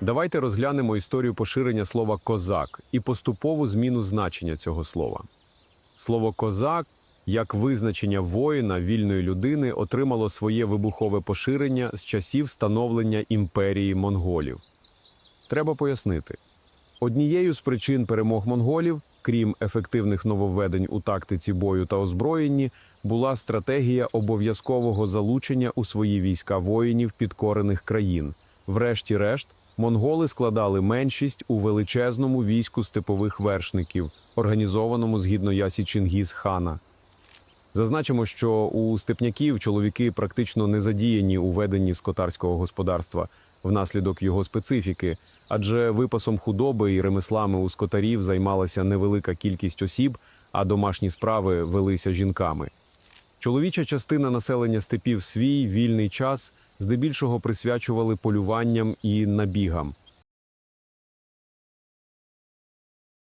Давайте розглянемо історію поширення слова козак і поступову зміну значення цього слова. Слово козак, як визначення воїна вільної людини, отримало своє вибухове поширення з часів становлення імперії монголів. Треба пояснити. Однією з причин перемог монголів, крім ефективних нововведень у тактиці бою та озброєнні, була стратегія обов'язкового залучення у свої війська воїнів підкорених країн. Врешті-решт, монголи складали меншість у величезному війську степових вершників, організованому згідно ясі Чингіз хана. Зазначимо, що у степняків чоловіки практично не задіяні у веденні скотарського господарства внаслідок його специфіки, адже випасом худоби і ремеслами у скотарів займалася невелика кількість осіб, а домашні справи велися жінками. Чоловіча частина населення степів свій вільний час здебільшого присвячували полюванням і набігам.